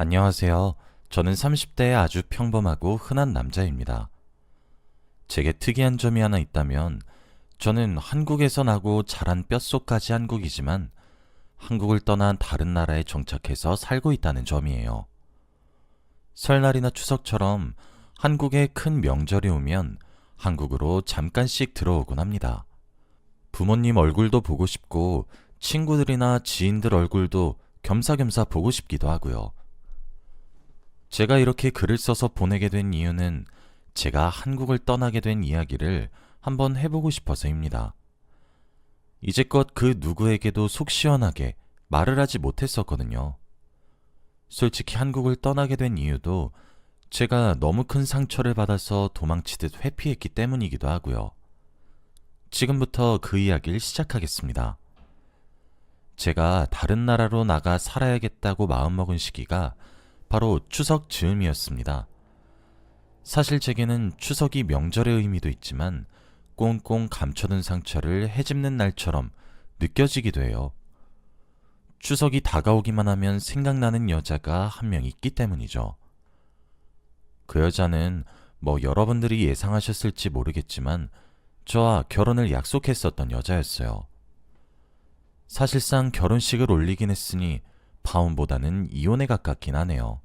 안녕하세요. 저는 30대의 아주 평범하고 흔한 남자입니다. 제게 특이한 점이 하나 있다면 저는 한국에서 나고 자란 뼛속까지 한국이지만 한국을 떠난 다른 나라에 정착해서 살고 있다는 점이에요. 설날이나 추석처럼 한국에 큰 명절이 오면 한국으로 잠깐씩 들어오곤 합니다. 부모님 얼굴도 보고 싶고 친구들이나 지인들 얼굴도 겸사겸사 보고 싶기도 하고요. 제가 이렇게 글을 써서 보내게 된 이유는 제가 한국을 떠나게 된 이야기를 한번 해보고 싶어서입니다. 이제껏 그 누구에게도 속 시원하게 말을 하지 못했었거든요. 솔직히 한국을 떠나게 된 이유도 제가 너무 큰 상처를 받아서 도망치듯 회피했기 때문이기도 하고요. 지금부터 그 이야기를 시작하겠습니다. 제가 다른 나라로 나가 살아야겠다고 마음먹은 시기가 바로 추석 즈음이었습니다. 사실 제게는 추석이 명절의 의미도 있지만 꽁꽁 감춰둔 상처를 헤집는 날처럼 느껴지기도 해요. 추석이 다가오기만 하면 생각나는 여자가 한 명 있기 때문이죠. 그 여자는 뭐 여러분들이 예상하셨을지 모르겠지만 저와 결혼을 약속했었던 여자였어요. 사실상 결혼식을 올리긴 했으니 파혼보다는 이혼에 가깝긴 하네요.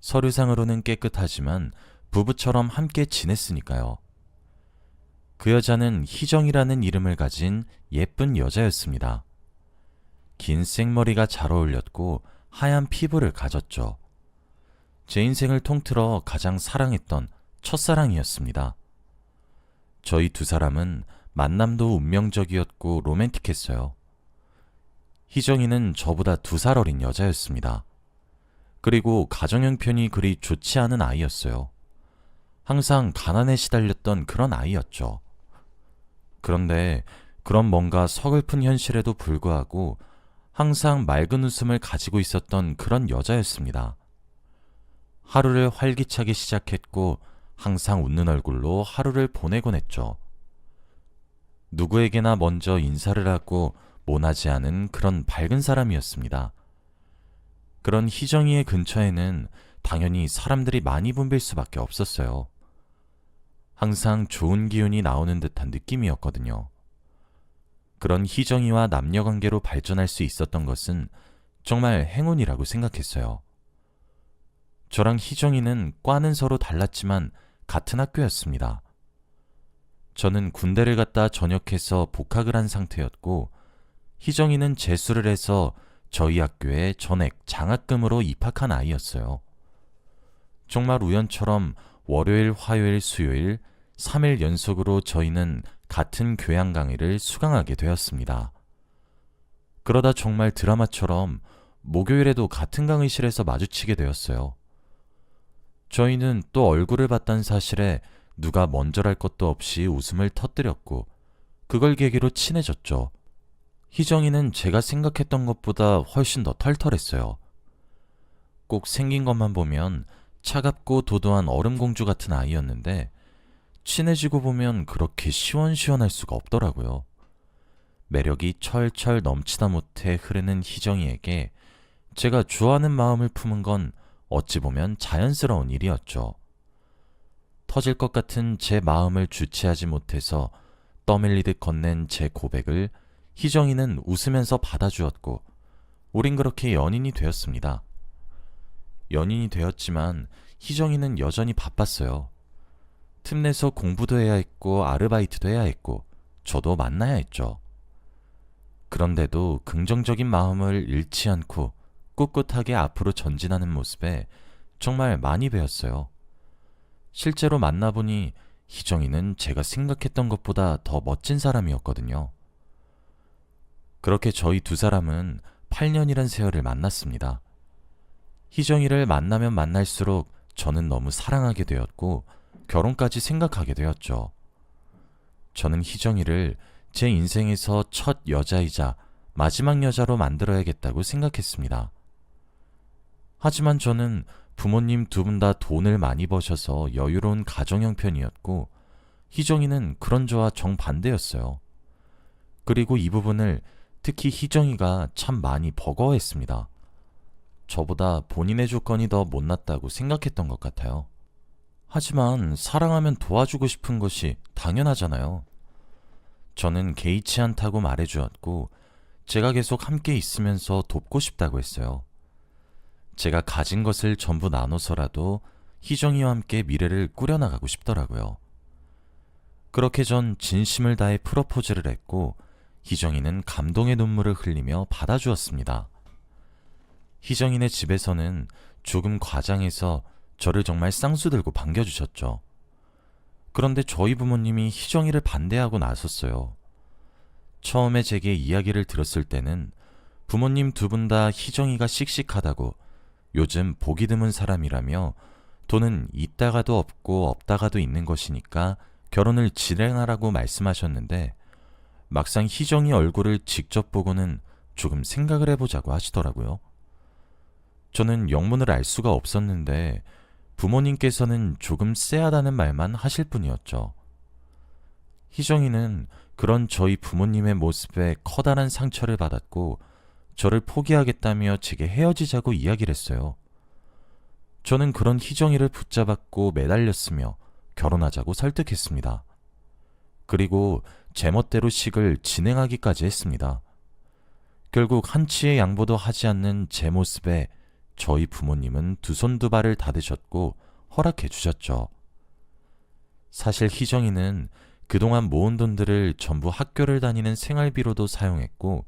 서류상으로는 깨끗하지만 부부처럼 함께 지냈으니까요. 그 여자는 희정이라는 이름을 가진 예쁜 여자였습니다. 긴 생머리가 잘 어울렸고 하얀 피부를 가졌죠. 제 인생을 통틀어 가장 사랑했던 첫사랑이었습니다. 저희 두 사람은 만남도 운명적이었고 로맨틱했어요. 희정이는 저보다 두 살 어린 여자였습니다. 그리고 가정 형편이 그리 좋지 않은 아이였어요. 항상 가난에 시달렸던 그런 아이였죠. 그런데 그런 뭔가 서글픈 현실에도 불구하고 항상 맑은 웃음을 가지고 있었던 그런 여자였습니다. 하루를 활기차게 시작했고 항상 웃는 얼굴로 하루를 보내곤 했죠. 누구에게나 먼저 인사를 하고 모나지 않은 그런 밝은 사람이었습니다. 그런 희정이의 근처에는 당연히 사람들이 많이 붐빌 수밖에 없었어요. 항상 좋은 기운이 나오는 듯한 느낌이었거든요. 그런 희정이와 남녀 관계로 발전할 수 있었던 것은 정말 행운이라고 생각했어요. 저랑 희정이는 과는 서로 달랐지만 같은 학교였습니다. 저는 군대를 갔다 전역해서 복학을 한 상태였고 희정이는 재수를 해서 저희 학교에 전액 장학금으로 입학한 아이였어요. 정말 우연처럼 월요일, 화요일, 수요일 3일 연속으로 저희는 같은 교양 강의를 수강하게 되었습니다. 그러다 정말 드라마처럼 목요일에도 같은 강의실에서 마주치게 되었어요. 저희는 또 얼굴을 봤다는 사실에 누가 먼저랄 것도 없이 웃음을 터뜨렸고 그걸 계기로 친해졌죠. 희정이는 제가 생각했던 것보다 훨씬 더 털털했어요. 꼭 생긴 것만 보면 차갑고 도도한 얼음공주 같은 아이였는데 친해지고 보면 그렇게 시원시원할 수가 없더라고요. 매력이 철철 넘치다 못해 흐르는 희정이에게 제가 좋아하는 마음을 품은 건 어찌 보면 자연스러운 일이었죠. 터질 것 같은 제 마음을 주체하지 못해서 떠밀리듯 건넨 제 고백을 희정이는 웃으면서 받아주었고, 우린 그렇게 연인이 되었습니다. 연인이 되었지만 희정이는 여전히 바빴어요. 틈내서 공부도 해야 했고, 아르바이트도 해야 했고, 저도 만나야 했죠. 그런데도 긍정적인 마음을 잃지 않고 꿋꿋하게 앞으로 전진하는 모습에 정말 많이 배웠어요. 실제로 만나보니 희정이는 제가 생각했던 것보다 더 멋진 사람이었거든요. 그렇게 저희 두 사람은 8년이란 세월을 만났습니다. 희정이를 만나면 만날수록 저는 너무 사랑하게 되었고 결혼까지 생각하게 되었죠. 저는 희정이를 제 인생에서 첫 여자이자 마지막 여자로 만들어야겠다고 생각했습니다. 하지만 저는 부모님 두 분 다 돈을 많이 버셔서 여유로운 가정 형편이었고 희정이는 그런 저와 정반대였어요. 그리고 이 부분을 특히 희정이가 참 많이 버거워했습니다. 저보다 본인의 조건이 더 못났다고 생각했던 것 같아요. 하지만 사랑하면 도와주고 싶은 것이 당연하잖아요. 저는 개의치 않다고 말해주었고, 제가 계속 함께 있으면서 돕고 싶다고 했어요. 제가 가진 것을 전부 나눠서라도 희정이와 함께 미래를 꾸려나가고 싶더라고요. 그렇게 전 진심을 다해 프로포즈를 했고, 희정이는 감동의 눈물을 흘리며 받아주었습니다. 희정이네 집에서는 조금 과장해서 저를 정말 쌍수 들고 반겨주셨죠. 그런데 저희 부모님이 희정이를 반대하고 나섰어요. 처음에 제게 이야기를 들었을 때는 부모님 두 분 다 희정이가 씩씩하다고 요즘 보기 드문 사람이라며 돈은 있다가도 없고 없다가도 있는 것이니까 결혼을 진행하라고 말씀하셨는데 막상 희정이 얼굴을 직접 보고는 조금 생각을 해보자고 하시더라고요. 저는 영문을 알 수가 없었는데 부모님께서는 조금 쎄하다는 말만 하실 뿐이었죠. 희정이는 그런 저희 부모님의 모습에 커다란 상처를 받았고 저를 포기하겠다며 제게 헤어지자고 이야기를 했어요. 저는 그런 희정이를 붙잡았고 매달렸으며 결혼하자고 설득했습니다. 그리고 제멋대로 식을 진행하기까지 했습니다. 결국 한치의 양보도 하지 않는 제 모습에 저희 부모님은 두 손 두 발을 닫으셨고 허락해 주셨죠. 사실 희정이는 그동안 모은 돈들을 전부 학교를 다니는 생활비로도 사용했고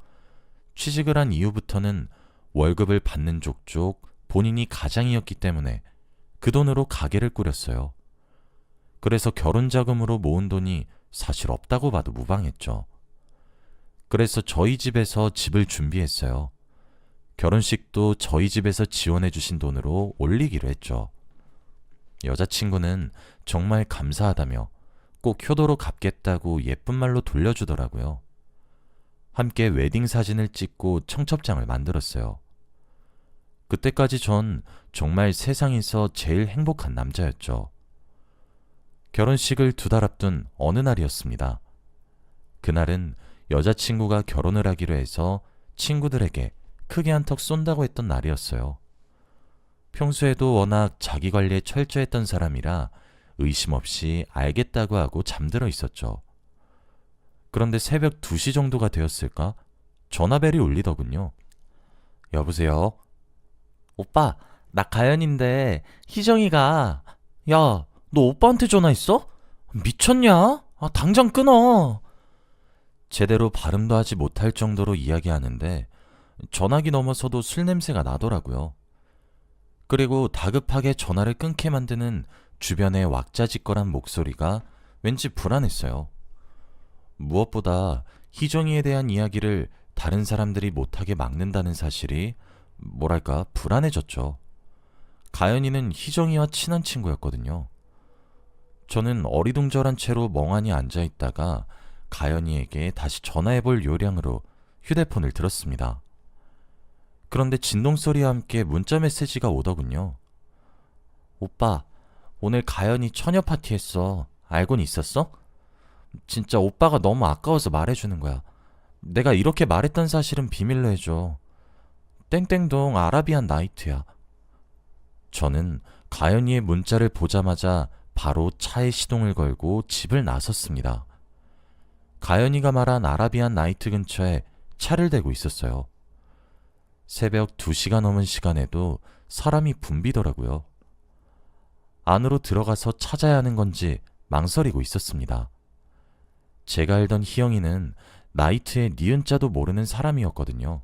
취직을 한 이후부터는 월급을 받는 족족 본인이 가장이었기 때문에 그 돈으로 가게를 꾸렸어요. 그래서 결혼 자금으로 모은 돈이 사실 없다고 봐도 무방했죠. 그래서 저희 집에서 집을 준비했어요. 결혼식도 저희 집에서 지원해 주신 돈으로 올리기로 했죠. 여자친구는 정말 감사하다며 꼭 효도로 갚겠다고 예쁜 말로 돌려주더라고요. 함께 웨딩 사진을 찍고 청첩장을 만들었어요. 그때까지 전 정말 세상에서 제일 행복한 남자였죠. 결혼식을 두 달 앞둔 어느 날이었습니다. 그날은 여자친구가 결혼을 하기로 해서 친구들에게 크게 한턱 쏜다고 했던 날이었어요. 평소에도 워낙 자기 관리에 철저했던 사람이라 의심 없이 알겠다고 하고 잠들어 있었죠. 그런데 새벽 2시 정도가 되었을까? 전화벨이 울리더군요. 여보세요? 오빠, 나 가연인데 희정이가 야, 너 오빠한테 전화했어? 미쳤냐? 아, 당장 끊어. 제대로 발음도 하지 못할 정도로 이야기하는데 전화기 넘어서도 술 냄새가 나더라고요. 그리고 다급하게 전화를 끊게 만드는 주변의 왁자지껄한 목소리가 왠지 불안했어요. 무엇보다 희정이에 대한 이야기를 다른 사람들이 못하게 막는다는 사실이 뭐랄까 불안해졌죠. 가연이는 희정이와 친한 친구였거든요. 저는 어리둥절한 채로 멍하니 앉아 있다가 가연이에게 다시 전화해 볼 요량으로 휴대폰을 들었습니다. 그런데 진동 소리와 함께 문자 메시지가 오더군요. 오빠, 오늘 가연이 처녀 파티 했어. 알고는 있었어? 진짜 오빠가 너무 아까워서 말해주는 거야. 내가 이렇게 말했던 사실은 비밀로 해줘. 땡땡동 아라비안 나이트야. 저는 가연이의 문자를 보자마자 바로 차에 시동을 걸고 집을 나섰습니다. 가연이가 말한 아라비안 나이트 근처에 차를 대고 있었어요. 새벽 2시가 넘은 시간에도 사람이 붐비더라고요. 안으로 들어가서 찾아야 하는 건지 망설이고 있었습니다. 제가 알던 희영이는 나이트의 니은자도 모르는 사람이었거든요.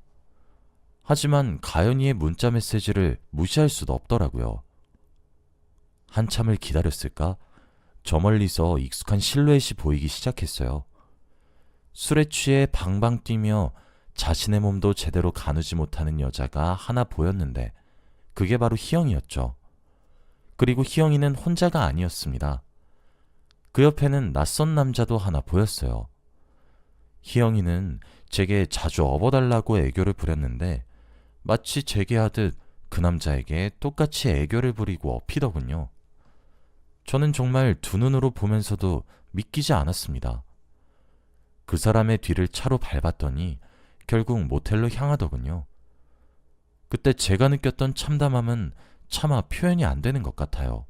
하지만 가연이의 문자 메시지를 무시할 수도 없더라고요. 한참을 기다렸을까? 저 멀리서 익숙한 실루엣이 보이기 시작했어요. 술에 취해 방방 뛰며 자신의 몸도 제대로 가누지 못하는 여자가 하나 보였는데 그게 바로 희영이었죠. 그리고 희영이는 혼자가 아니었습니다. 그 옆에는 낯선 남자도 하나 보였어요. 희영이는 제게 자주 업어달라고 애교를 부렸는데 마치 제게 하듯 그 남자에게 똑같이 애교를 부리고 업히더군요. 저는 정말 두 눈으로 보면서도 믿기지 않았습니다. 그 사람의 뒤를 차로 밟았더니 결국 모텔로 향하더군요. 그때 제가 느꼈던 참담함은 차마 표현이 안 되는 것 같아요.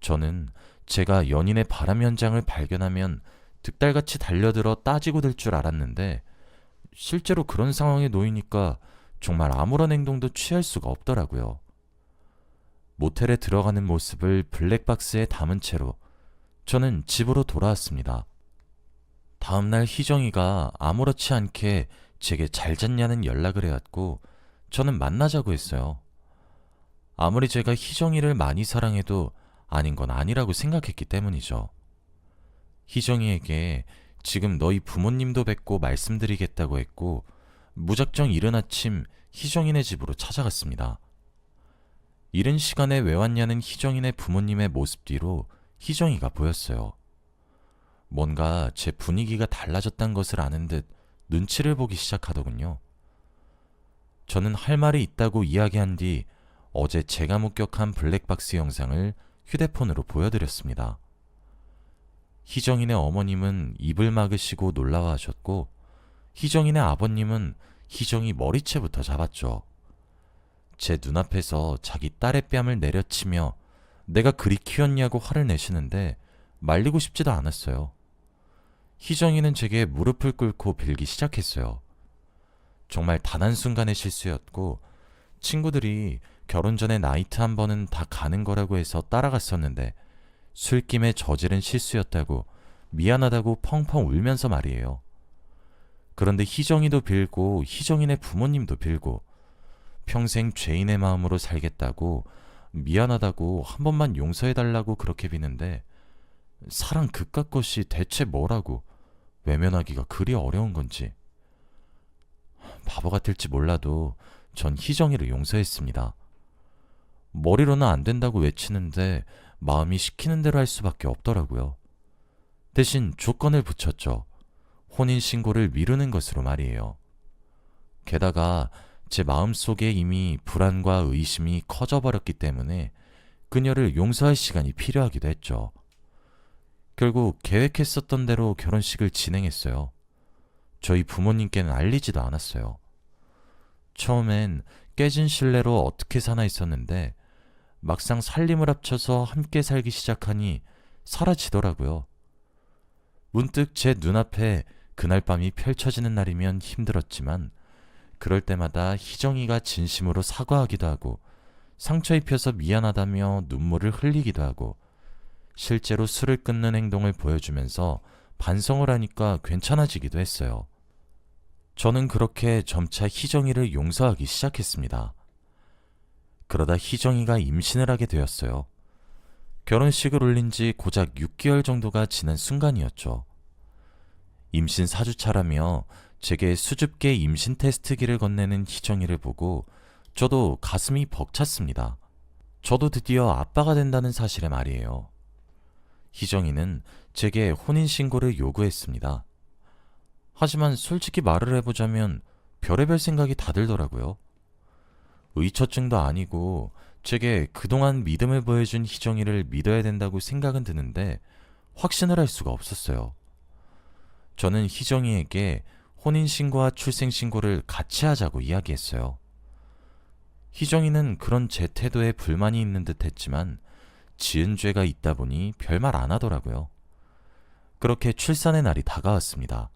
저는 제가 연인의 바람 현장을 발견하면 득달같이 달려들어 따지고 들 줄 알았는데 실제로 그런 상황에 놓이니까 정말 아무런 행동도 취할 수가 없더라고요. 모텔에 들어가는 모습을 블랙박스에 담은 채로 저는 집으로 돌아왔습니다. 다음날 희정이가 아무렇지 않게 제게 잘 잤냐는 연락을 해왔고 저는 만나자고 했어요. 아무리 제가 희정이를 많이 사랑해도 아닌 건 아니라고 생각했기 때문이죠. 희정이에게 지금 너희 부모님도 뵙고 말씀드리겠다고 했고 무작정 이른 아침 희정이네 집으로 찾아갔습니다. 이른 시간에 왜 왔냐는 희정이네 부모님의 모습 뒤로 희정이가 보였어요. 뭔가 제 분위기가 달라졌단 것을 아는 듯 눈치를 보기 시작하더군요. 저는 할 말이 있다고 이야기한 뒤 어제 제가 목격한 블랙박스 영상을 휴대폰으로 보여드렸습니다. 희정인의 어머님은 입을 막으시고 놀라워 하셨고, 희정인의 아버님은 희정이 머리채부터 잡았죠. 제 눈앞에서 자기 딸의 뺨을 내려치며 내가 그리 키웠냐고 화를 내시는데 말리고 싶지도 않았어요. 희정이는 제게 무릎을 꿇고 빌기 시작했어요. 정말 단 한 순간의 실수였고 친구들이 결혼 전에 나이트 한 번은 다 가는 거라고 해서 따라갔었는데 술김에 저지른 실수였다고 미안하다고 펑펑 울면서 말이에요. 그런데 희정이도 빌고 희정이네 부모님도 빌고 평생 죄인의 마음으로 살겠다고 미안하다고 한 번만 용서해달라고 그렇게 비는데 사랑 그깟 것이 대체 뭐라고 외면하기가 그리 어려운 건지 바보 같을지 몰라도 전 희정이를 용서했습니다. 머리로는 안 된다고 외치는데 마음이 시키는 대로 할 수밖에 없더라고요. 대신 조건을 붙였죠. 혼인신고를 미루는 것으로 말이에요. 게다가 제 마음속에 이미 불안과 의심이 커져버렸기 때문에 그녀를 용서할 시간이 필요하기도 했죠. 결국 계획했었던 대로 결혼식을 진행했어요. 저희 부모님께는 알리지도 않았어요. 처음엔 깨진 신뢰로 어떻게 사나 있었는데 막상 살림을 합쳐서 함께 살기 시작하니 사라지더라고요. 문득 제 눈앞에 그날 밤이 펼쳐지는 날이면 힘들었지만 그럴 때마다 희정이가 진심으로 사과하기도 하고 상처 입혀서 미안하다며 눈물을 흘리기도 하고 실제로 술을 끊는 행동을 보여주면서 반성을 하니까 괜찮아지기도 했어요. 저는 그렇게 점차 희정이를 용서하기 시작했습니다. 그러다 희정이가 임신을 하게 되었어요. 결혼식을 올린 지 고작 6개월 정도가 지난 순간이었죠. 임신 4주차라며 제게 수줍게 임신 테스트기를 건네는 희정이를 보고 저도 가슴이 벅찼습니다. 저도 드디어 아빠가 된다는 사실에 말이에요. 희정이는 제게 혼인신고를 요구했습니다. 하지만 솔직히 말을 해보자면 별의별 생각이 다 들더라고요. 의처증도 아니고 제게 그동안 믿음을 보여준 희정이를 믿어야 된다고 생각은 드는데 확신을 할 수가 없었어요. 저는 희정이에게 혼인신고와 출생신고를 같이 하자고 이야기했어요. 희정이는 그런 제 태도에 불만이 있는 듯 했지만 지은 죄가 있다 보니 별말 안 하더라고요. 그렇게 출산의 날이 다가왔습니다.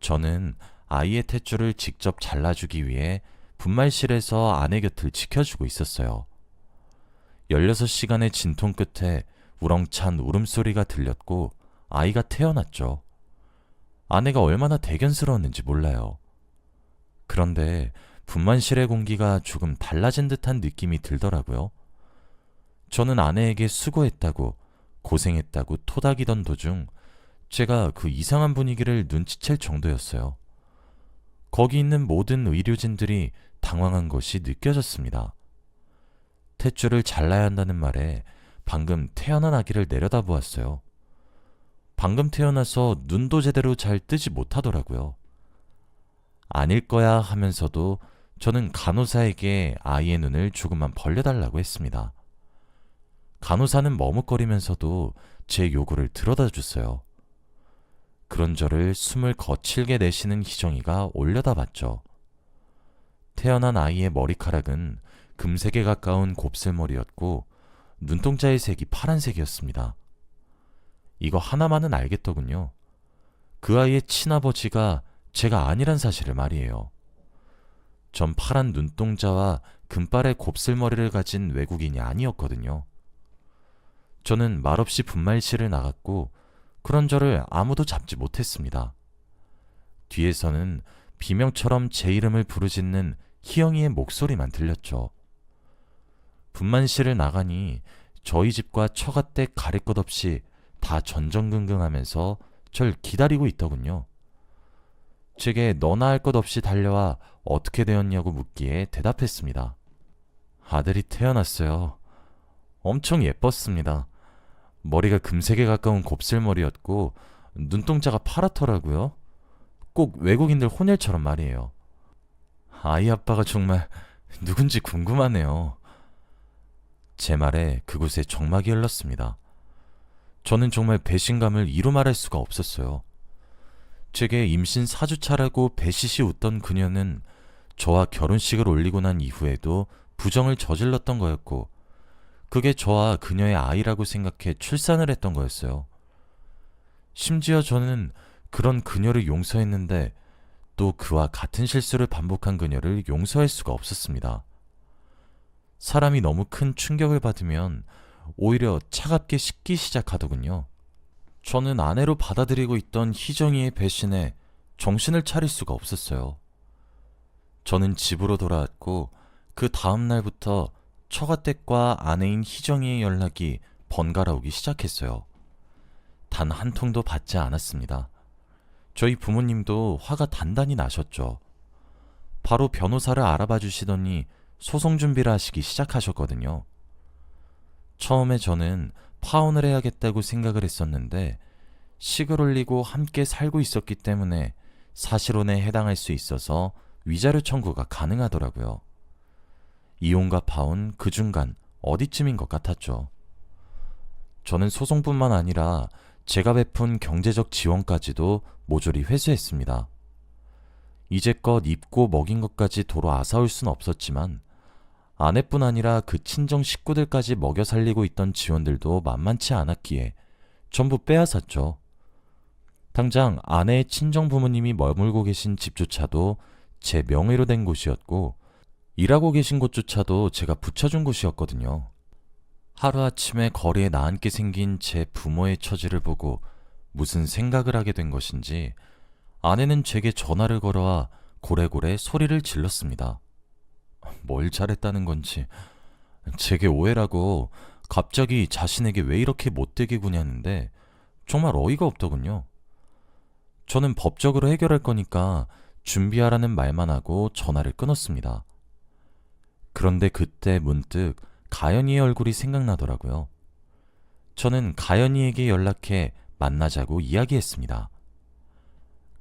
저는 아이의 탯줄을 직접 잘라주기 위해 분말실에서 아내 곁을 지켜주고 있었어요. 16시간의 진통 끝에 우렁찬 울음소리가 들렸고 아이가 태어났죠. 아내가 얼마나 대견스러웠는지 몰라요. 그런데 분만실의 공기가 조금 달라진 듯한 느낌이 들더라고요. 저는 아내에게 수고했다고, 고생했다고 토닥이던 도중 제가 그 이상한 분위기를 눈치챌 정도였어요. 거기 있는 모든 의료진들이 당황한 것이 느껴졌습니다. 탯줄을 잘라야 한다는 말에 방금 태어난 아기를 내려다보았어요. 방금 태어나서 눈도 제대로 잘 뜨지 못하더라고요. 아닐 거야 하면서도 저는 간호사에게 아이의 눈을 조금만 벌려달라고 했습니다. 간호사는 머뭇거리면서도 제 요구를 들어다 줬어요. 그런 저를 숨을 거칠게 내쉬는 희정이가 올려다 봤죠. 태어난 아이의 머리카락은 금색에 가까운 곱슬머리였고 눈동자의 색이 파란색이었습니다. 이거 하나만은 알겠더군요. 그 아이의 친아버지가 제가 아니란 사실을 말이에요. 전 파란 눈동자와 금발의 곱슬머리를 가진 외국인이 아니었거든요. 저는 말없이 분말실을 나갔고 그런 저를 아무도 잡지 못했습니다. 뒤에서는 비명처럼 제 이름을 부르짖는 희영이의 목소리만 들렸죠. 분만실을 나가니 저희 집과 처갓댁 가릴 것 없이 다 전전긍긍하면서 절 기다리고 있더군요. 제게 너나 할 것 없이 달려와 어떻게 되었냐고 묻기에 대답했습니다. 아들이 태어났어요. 엄청 예뻤습니다. 머리가 금색에 가까운 곱슬머리였고 눈동자가 파랗더라고요. 꼭 외국인들 혼혈처럼 말이에요. 아이 아빠가 정말 누군지 궁금하네요. 제 말에 그곳에 정막이 흘렀습니다. 저는 정말 배신감을 이루 말할 수가 없었어요. 제게 임신 4주차라고 배시시 웃던 그녀는 저와 결혼식을 올리고 난 이후에도 부정을 저질렀던 거였고, 그게 저와 그녀의 아이라고 생각해 출산을 했던 거였어요. 심지어 저는 그런 그녀를 용서했는데 또 그와 같은 실수를 반복한 그녀를 용서할 수가 없었습니다. 사람이 너무 큰 충격을 받으면 오히려 차갑게 식기 시작하더군요. 저는 아내로 받아들이고 있던 희정이의 배신에 정신을 차릴 수가 없었어요. 저는 집으로 돌아왔고 그 다음 날부터 처가댁과 아내인 희정이의 연락이 번갈아 오기 시작했어요. 단 한 통도 받지 않았습니다. 저희 부모님도 화가 단단히 나셨죠. 바로 변호사를 알아봐 주시더니 소송 준비를 하시기 시작하셨거든요. 처음에 저는 파혼을 해야겠다고 생각을 했었는데 식을 올리고 함께 살고 있었기 때문에 사실혼에 해당할 수 있어서 위자료 청구가 가능하더라고요. 이혼과 파혼 그 중간 어디쯤인 것 같았죠. 저는 소송뿐만 아니라 제가 베푼 경제적 지원까지도 모조리 회수했습니다. 이제껏 입고 먹인 것까지 도로 아사올 순 없었지만 아내뿐 아니라 그 친정 식구들까지 먹여 살리고 있던 지원들도 만만치 않았기에 전부 빼앗았죠. 당장 아내의 친정 부모님이 머물고 계신 집조차도 제 명의로 된 곳이었고 일하고 계신 곳조차도 제가 붙여준 곳이었거든요. 하루아침에 거리에 나앉게 생긴 제 부모의 처지를 보고 무슨 생각을 하게 된 것인지 아내는 제게 전화를 걸어와 고래고래 소리를 질렀습니다. 뭘 잘했다는 건지 제게 오해라고 갑자기 자신에게 왜 이렇게 못되게 구냐는데 정말 어이가 없더군요. 저는 법적으로 해결할 거니까 준비하라는 말만 하고 전화를 끊었습니다. 그런데 그때 문득 가연이의 얼굴이 생각나더라고요. 저는 가연이에게 연락해 만나자고 이야기했습니다.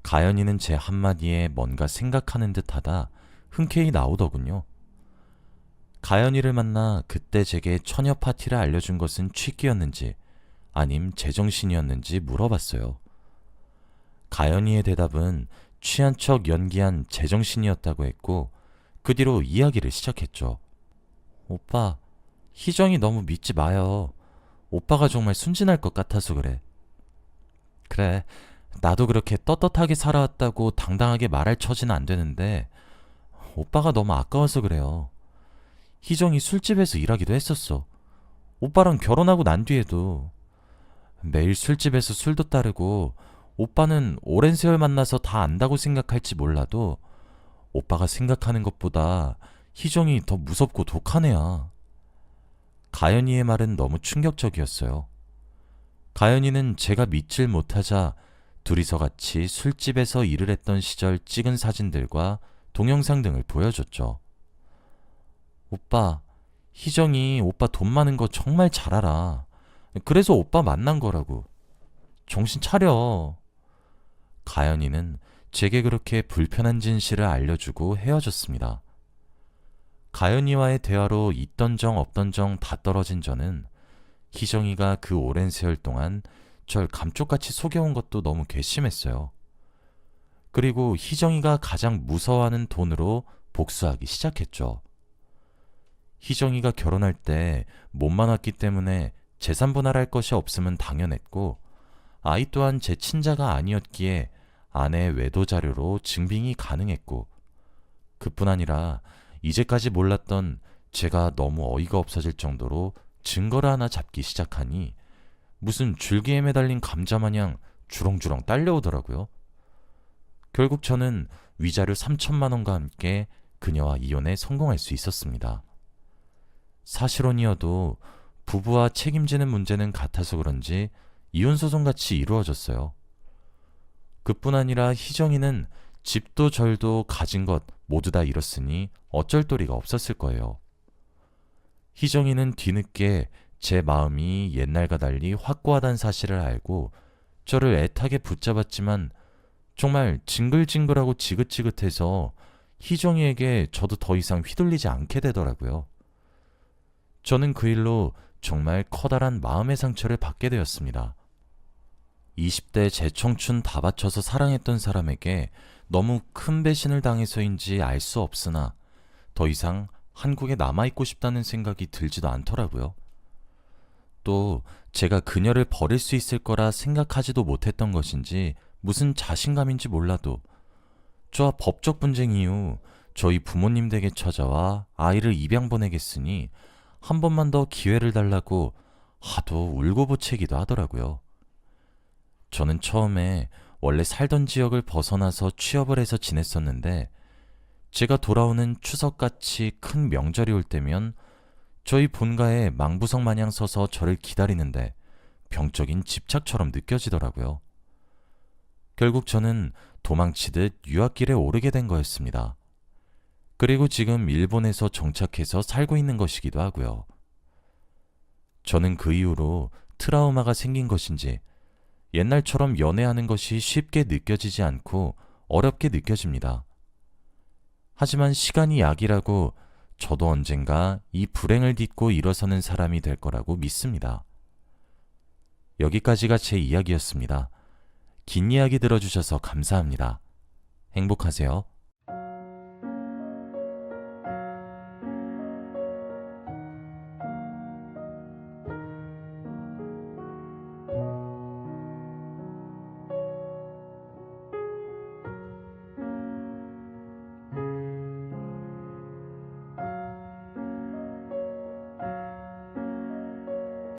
가연이는 제 한마디에 뭔가 생각하는 듯 하다 흔쾌히 나오더군요. 가연이를 만나 그때 제게 처녀 파티를 알려준 것은 취기였는지 아님 제정신이었는지 물어봤어요. 가연이의 대답은 취한 척 연기한 제정신이었다고 했고 그 뒤로 이야기를 시작했죠. 오빠, 희정이 너무 믿지 마요. 오빠가 정말 순진할 것 같아서 그래. 그래, 나도 그렇게 떳떳하게 살아왔다고 당당하게 말할 처지는 안 되는데 오빠가 너무 아까워서 그래요. 희정이 술집에서 일하기도 했었어. 오빠랑 결혼하고 난 뒤에도 매일 술집에서 술도 따르고 오빠는 오랜 세월 만나서 다 안다고 생각할지 몰라도 오빠가 생각하는 것보다 희정이 더 무섭고 독한 애야. 가연이의 말은 너무 충격적이었어요. 가연이는 제가 믿질 못하자 둘이서 같이 술집에서 일을 했던 시절 찍은 사진들과 동영상 등을 보여줬죠. 오빠, 희정이 오빠 돈 많은 거 정말 잘 알아. 그래서 오빠 만난 거라고. 정신 차려. 가연이는 제게 그렇게 불편한 진실을 알려주고 헤어졌습니다. 가연이와의 대화로 있던 정 없던 정 다 떨어진 저는 희정이가 그 오랜 세월 동안 절 감쪽같이 속여온 것도 너무 괘씸했어요. 그리고 희정이가 가장 무서워하는 돈으로 복수하기 시작했죠. 희정이가 결혼할 때 몸만 왔기 때문에 재산 분할할 것이 없음은 당연했고 아이 또한 제 친자가 아니었기에 아내의 외도 자료로 증빙이 가능했고 그뿐 아니라 이제까지 몰랐던 제가 너무 어이가 없어질 정도로 증거를 하나 잡기 시작하니 무슨 줄기에 매달린 감자 마냥 주렁주렁 딸려오더라고요. 결국 저는 위자료 3천만 원과 함께 그녀와 이혼에 성공할 수 있었습니다. 사실혼이어도 부부와 책임지는 문제는 같아서 그런지 이혼 소송 같이 이루어졌어요. 그뿐 아니라 희정이는 집도 절도 가진 것 모두 다 잃었으니 어쩔 도리가 없었을 거예요. 희정이는 뒤늦게 제 마음이 옛날과 달리 확고하다는 사실을 알고 저를 애타게 붙잡았지만 정말 징글징글하고 지긋지긋해서 희정이에게 저도 더 이상 휘둘리지 않게 되더라고요. 저는 그 일로 정말 커다란 마음의 상처를 받게 되었습니다. 20대 제 청춘 다 바쳐서 사랑했던 사람에게 너무 큰 배신을 당해서인지 알 수 없으나 더 이상 한국에 남아있고 싶다는 생각이 들지도 않더라고요. 또 제가 그녀를 버릴 수 있을 거라 생각하지도 못했던 것인지 무슨 자신감인지 몰라도 저와 법적 분쟁 이후 저희 부모님 댁에 찾아와 아이를 입양 보내겠으니 한 번만 더 기회를 달라고 하도 울고부채기도 하더라고요. 저는 처음에 원래 살던 지역을 벗어나서 취업을 해서 지냈었는데 제가 돌아오는 추석같이 큰 명절이 올 때면 저희 본가에 망부석 마냥 서서 저를 기다리는데 병적인 집착처럼 느껴지더라고요. 결국 저는 도망치듯 유학길에 오르게 된 거였습니다. 그리고 지금 일본에서 정착해서 살고 있는 것이기도 하고요. 저는 그 이후로 트라우마가 생긴 것인지 옛날처럼 연애하는 것이 쉽게 느껴지지 않고 어렵게 느껴집니다. 하지만 시간이 약이라고 저도 언젠가 이 불행을 딛고 일어서는 사람이 될 거라고 믿습니다. 여기까지가 제 이야기였습니다. 긴 이야기 들어주셔서 감사합니다. 행복하세요.